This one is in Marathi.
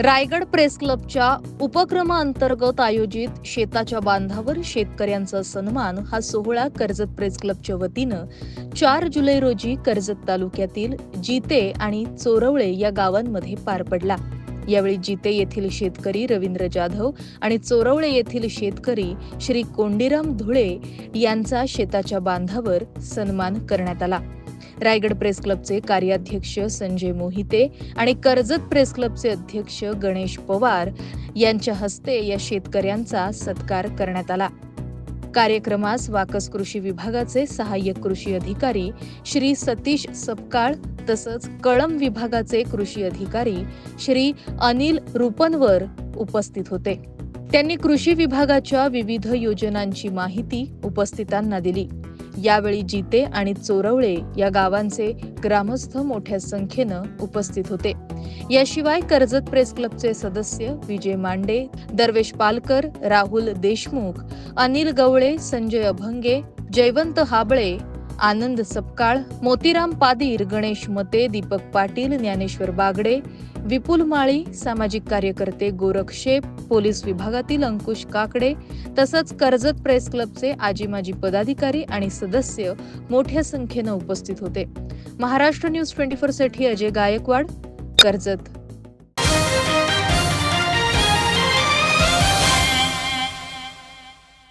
रायगड प्रेस क्लबच्या उपक्रमाअंतर्गत आयोजित शेताच्या बांधावर शेतकऱ्यांचा सन्मान हा सोहळा कर्जत प्रेस क्लबच्या वतीनं चार जुलै रोजी कर्जत तालुक्यातील जिते आणि चोरवळे या गावांमध्ये पार पडला. यावेळी जिते येथील शेतकरी रवींद्र जाधव आणि चोरवळे येथील शेतकरी श्री कोंडीराम धुळे यांचा शेताच्या बांधावर सन्मान करण्यात आला. रायगड प्रेस क्लबचे कार्याध्यक्ष संजय मोहिते आणि कर्जत प्रेस क्लबचे अध्यक्ष गणेश पवार यांच्या हस्ते या शेतकऱ्यांचा सत्कार करण्यात आला. कार्यक्रमास वाकस कृषी विभागाचे सहाय्यक कृषी अधिकारी श्री सतीश सपकाळ तसंच कळम विभागाचे कृषी अधिकारी श्री अनिल रुपनवर उपस्थित होते. त्यांनी कृषी विभागाच्या विविध योजनांची माहिती उपस्थितांना दिली. यावेळी जिते आणि चोरवळे या गावांचे ग्रामस्थ मोठ्या संख्येनं उपस्थित होते. याशिवाय कर्जत प्रेस क्लबचे सदस्य विजय मांडे दरवेश पालकर राहुल देशमुख अनिल गवळे संजय अभंगे जयवंत हाबळे आनंद सपकाळ मोतीराम पादीर गणेश मते दीपक पाटील ज्ञानेश्वर बागडे विपुल माळी सामाजिक कार्यकर्ते गोरख शेप पोलीस विभागातील अंकुश काकडे तसंच कर्जत प्रेस क्लबचे आजी माजी पदाधिकारी आणि सदस्य मोठ्या संख्येनं उपस्थित होते. महाराष्ट्र न्यूज ट्वेंटी फोरसाठी अजय गायकवाड कर्जत.